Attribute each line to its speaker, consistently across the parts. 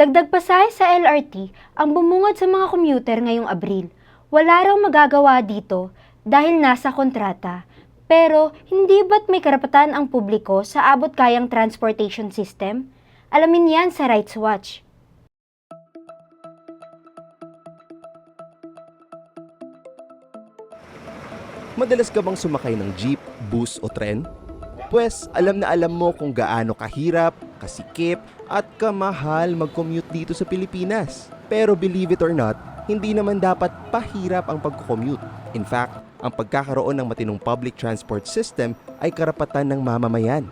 Speaker 1: Dagdag pasahe sa LRT ang bumungad sa mga commuter ngayong Abril. Wala raw magagawa dito dahil nasa kontrata. Pero hindi ba't may karapatan ang publiko sa abot kayang transportation system? Alamin yan sa Rights Watch.
Speaker 2: Madalas ka bang sumakay ng jeep, bus o tren? Pwes, alam na alam mo kung gaano kahirap, kasikip, at kamahal mag-commute dito sa Pilipinas. Pero believe it or not, hindi naman dapat pahirap ang pag-commute. In fact, ang pagkakaroon ng matinong public transport system ay karapatan ng mamamayan.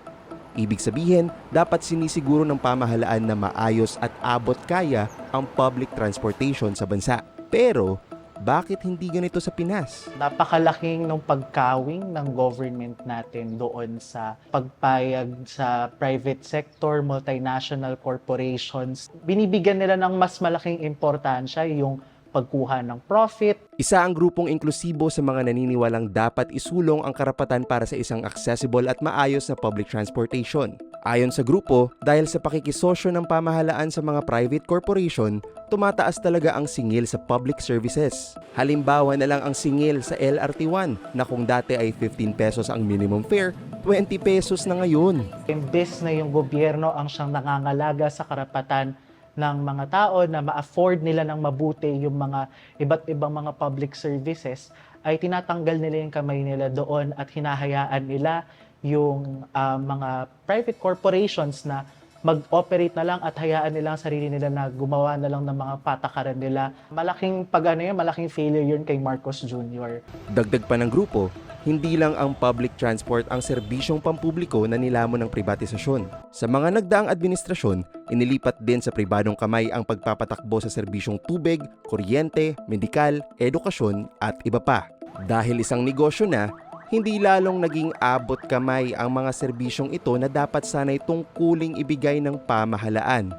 Speaker 2: Ibig sabihin, dapat sinisiguro ng pamahalaan na maayos at abot kaya ang public transportation sa bansa. Pero, bakit hindi ganito sa Pinas?
Speaker 3: napakalaking ng pagkawing ng government natin doon sa pagpayag sa private sector, multinational corporations. Binibigyan nila ng mas malaking importansya yung pagkuha ng profit,
Speaker 2: Isa ang grupong inklusibo sa mga naniniwalang dapat isulong ang karapatan para sa isang accessible at maayos na public transportation. Ayon sa grupo, dahil sa pakikisosyo ng pamahalaan sa mga private corporation, tumataas talaga ang singil sa public services. Halimbawa na lang ang singil sa LRT1 na kung dati ay 15 pesos ang minimum fare, 20 pesos na ngayon.
Speaker 3: imbes na yung gobyerno ang siyang nangangalaga sa karapatan ng mga tao na ma-afford nila ng mabuti yung mga iba't ibang mga public services, ay tinatanggal nila yung kamay nila doon at hinahayaan nila yung ah, mga private corporations na mag-operate na lang at hayaan nila ang sarili nila na gumawa na lang ng mga patakaran nila. Malaking pag ano yun, malaking failure yun kay Marcos Jr.
Speaker 2: Dagdag pa ng grupo, hindi lang ang public transport ang serbisyong pampubliko na nilamon ng privatisasyon. Sa mga nagdaang administrasyon, inilipat din sa pribadong kamay ang pagpapatakbo sa serbisyong tubig, kuryente, medikal, edukasyon at iba pa. Dahil isang negosyo na, hindi lalong naging abot kamay ang mga serbisyong ito na dapat sanay tungkuling ibigay ng pamahalaan.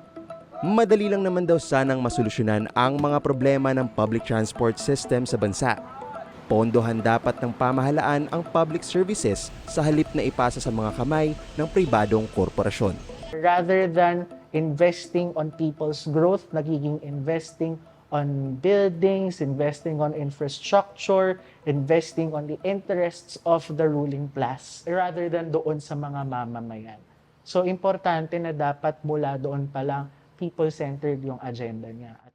Speaker 2: Madali lang naman daw sanang masolusyonan ang mga problema ng public transport system sa bansa. Pondohan dapat ng pamahalaan ang public services sa halip na ipasa sa mga kamay ng pribadong korporasyon.
Speaker 3: rather than investing on people's growth, nagiging investing on buildings, investing on infrastructure, investing on the interests of the ruling class rather than doon sa mga mamamayan. So, importante na dapat mula doon pa lang people-centered yung agenda niya.